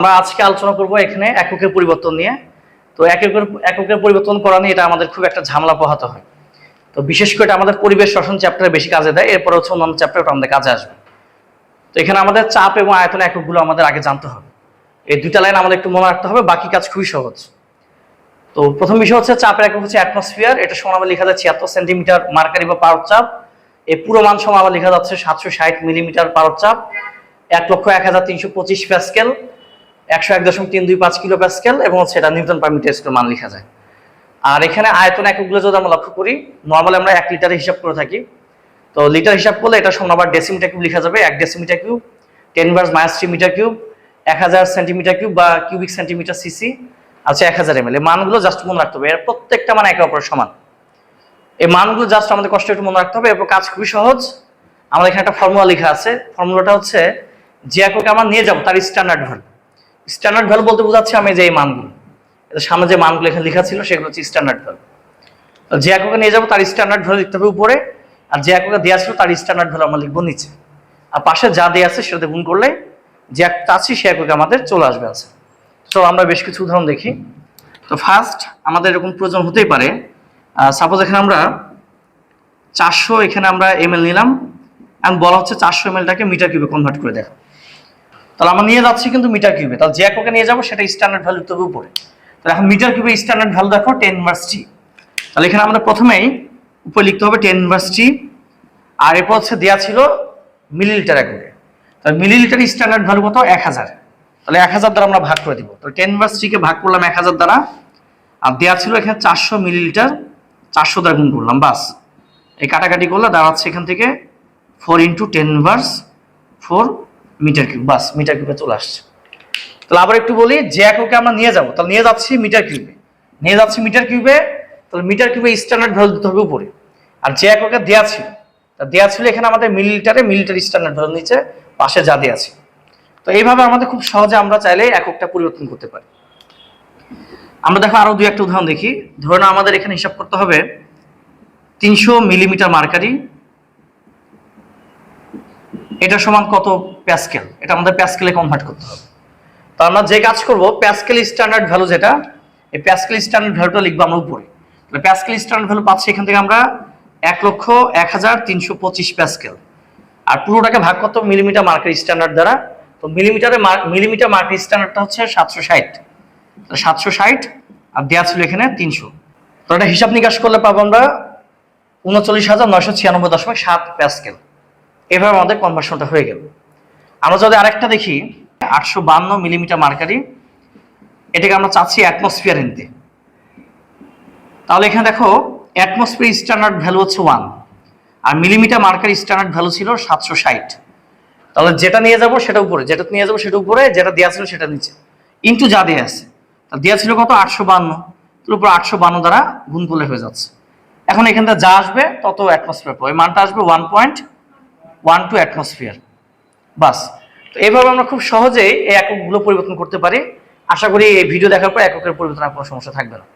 আমরা আজকে আলোচনা করব এখানে এককের পরিবর্তন নিয়ে। তো এককের এককের পরিবর্তন করা নিয়ে এটা আমাদের খুব একটা ঝামেলা পোহাতে হয়। তো বিশেষ করে এটা আমাদের পরিবেশ শাসন চ্যাপ্টারে বেশি কাজে দেয়, এরপর হচ্ছে অন্যান্য চ্যাপ্টার আমাদের কাজে আসবে। তো এখানে আমাদের চাপ এবং আয়তন এককগুলো আমাদের আগে জানতে হবে। এই দুইটা লাইন আমাদের একটু মনে রাখতে হবে, বাকি কাজ খুবই সহজ। তো প্রথম বিষয় হচ্ছে চাপের একক হচ্ছে অ্যাটমসফিয়ার, এটা সমান আবার লেখা যায় ছিয়াত্তর সেন্টিমিটার মার্কারি বা পারদ চাপ। এই পুরো মান সমান আবার লেখা যাচ্ছে সাতশো ষাট মিলিমিটার পারদ চাপ, এক লক্ষ এক হাজার তিনশো পঁচিশ প্যাসকেল। একশো এক দশমিক তিন দুই পাঁচ কিলো প্যাসকেল এবং এটা নিউটন পার মিটার স্কোয়ার মান লেখা যায়। আর এখানে আয়তন এককগুলো যদি আমরা লক্ষ্য করি নর্মালি আমরা এক লিটারে হিসাব করে থাকি। তো লিটার হিসাব করলে এটা সমান আবার ডেসিমিটার কিউব লেখা যাবে। এক decimetre cube ten verse minus three metre cube এক হাজার সেন্টিমিটার কিউব বা কিউবিক সেন্টিমিটার সিসি আছে এক হাজার এমএল এই মানগুলো জাস্ট মনে রাখতে হবে। এর প্রত্যেকটা মান একে অপরের সমান। এই মানগুলো জাস্ট আমাদের কষ্ট একটু মনে রাখতে হবে। এরপর কাজ খুবই সহজ। আমাদের এখানে একটা ফর্মুলা লেখা আছে। ফর্মুলাটা হচ্ছে, যে এককে আমরা নিয়ে যাব, তার স্ট্যান্ডার্ড ভ্যালু স্ট্যান্ডার্ড ভ্যালু বলতে বোঝাচ্ছে আমি যে এই মানগুলো। এটা সামনে যে মানগুলো এখানে লেখা ছিল, সেগুলো হচ্ছে স্ট্যান্ডার্ড ভ্যালু যে এককে নিয়ে যাব, তার স্ট্যান্ডার্ড ভ্যালু লিখতে হবে উপরে, আর যে এককে দেওয়া ছিল, তার স্ট্যান্ডার্ড ভ্যালু আমরা লিখব নিচে। আর পাশে যা দেওয়া আছে, সেটাতে গুণ করলে যে এক চাচ্ছি সে এককে আমাদের চলে আসবে আছে। তো আমরা বেশ কিছু উদাহরণ দেখি। তো ফার্স্ট আমাদের এরকম প্রয়োজন হতেই পারে। সাপোজ এখানে আমরা চারশো এখানে আমরা এমএল নিলাম এবং বলা হচ্ছে চারশো এমএলটাকে মিটার কিউবে কনভার্ট করে দেখো তাহলে আমরা নিয়ে যাচ্ছি কিন্তু মিটার কিউবে। তাহলে যে এককে নিয়ে যাব সেটা স্ট্যান্ডার্ড ভ্যালু তবে উপরে। তাহলে এখন মিটার কিউবে স্ট্যান্ডার্ড ভ্যালু দেখো টেন ভার্স টি তাহলে এখানে আমরা প্রথমেই উপরে লিখতে হবে টেন ভার্স টি আর এরপর হচ্ছে দেওয়া ছিল মিলিলিটার এককে তাহলে মিলিলিটার স্ট্যান্ডার্ড ভ্যালু কত? এক হাজার। তাহলে এক হাজার দ্বারা আমরা ভাগ করে দিব। তো টেন ভার্স টিকে ভাগ করলাম এক হাজার দ্বারা। আর দেওয়া ছিল এখানে চারশো মিলিলিটার চারশো দ্বারা গুণ করলাম, বাস। এই কাটাকাটি করলে দাঁড়াচ্ছে এখান থেকে four into ten verse four metre cube বাস মিটার কিউবে চলে আসছে। তাহলে আবার একটু বলি, যে এককে আমরা নিয়ে যাব, তাহলে নিয়ে যাচ্ছি মিটার কিউবে নিয়ে যাচ্ছি মিটার কিউবে তাহলে মিটার কিউবে স্ট্যান্ডার্ড ভ্যালু দিতে হবে উপরে। আর যে এককে দেওয়া ছিল, তা দেওয়া ছিল এখানে আমাদের মিলিলিটারে মিলিটার স্ট্যান্ডার্ড ভ্যালু নিচে, পাশে যা দেওয়া ছিল। তো এইভাবে আমাদের খুব সহজে আমরা চাইলে এককটা পরিবর্তন করতে পারি। আমরা দেখো আরও দুই একটা উদাহরণ দেখি। ধরুন আমাদের এখানে হিসাব করতে হবে, তিনশো মিলিমিটার মার্কারি এটা সমান কত প্যাসকেল? এটা আমাদের প্যাসকেলে কনভার্ট করতে হবে। তো আমরা যে কাজ করব, প্যাসকেল স্ট্যান্ডার্ড ভ্যালু যেটা, এই প্যাসকেল স্ট্যান্ডার্ড ভ্যালুটা লিখব আমরা উপরে। তাহলে প্যাসকেল স্ট্যান্ডার্ড ভ্যালু পাচ্ছি এখান থেকে আমরা এক লক্ষ এক হাজার তিনশো পঁচিশ প্যাসকেল। আর পুরোটাকে ভাগ করতে মিলিমিটার মার্কের স্ট্যান্ডার্ড দ্বারা। তো মিলিমিটারে মিলিমিটার মার্কের স্ট্যান্ডার্ডটা হচ্ছে সাতশো ষাট। সাতশো ষাট, আর দেওয়া ছিল এখানে তিনশো। তো এটা হিসাব নিকাশ করলে পাবো আমরা উনচল্লিশ হাজার নয়শো ছিয়ানব্বই দশমিক সাত প্যাসকেল। এভাবে আমাদের কনভার্সনটা হয়ে গেল। আমরা যদি আরেকটা দেখি, আটশো বান্ন মিলিমিটার মার্কারি, এটাকে আমরা চাচ্ছি অ্যাটমসফিয়ার নিতে তাহলে এখানে দেখো অ্যাটমসফিয়ার স্ট্যান্ডার্ড ভ্যালু হচ্ছে ওয়ান আর মিলিমিটার মার্কারি স্ট্যান্ডার্ড ভ্যালু ছিল সাতশো ষাট। তাহলে যেটা নিয়ে যাব সেটা উপরে, যেটা নিয়ে যাব সেটা উপরে, যেটা দেওয়া ছিল সেটা নিচে। ইন্টু যা দেওয়া আছে তাহলে দেওয়া ছিল কত? আটশো বান্ন। তার উপর আটশো বান্ন দ্বারা গুণ করলে হয়ে যাচ্ছে। এখন এখানটা যা আসবে, তত অ্যাটমসফিয়ার এই মানটা আসবে one point one two atmosphere. বাস। তো এইভাবে আমরা খুব সহজেই এই এককগুলো পরিবর্তন করতে পারি। আশা করি এই ভিডিও দেখার পর এককের পরিবর্তন আর কোনো সমস্যা থাকবে না।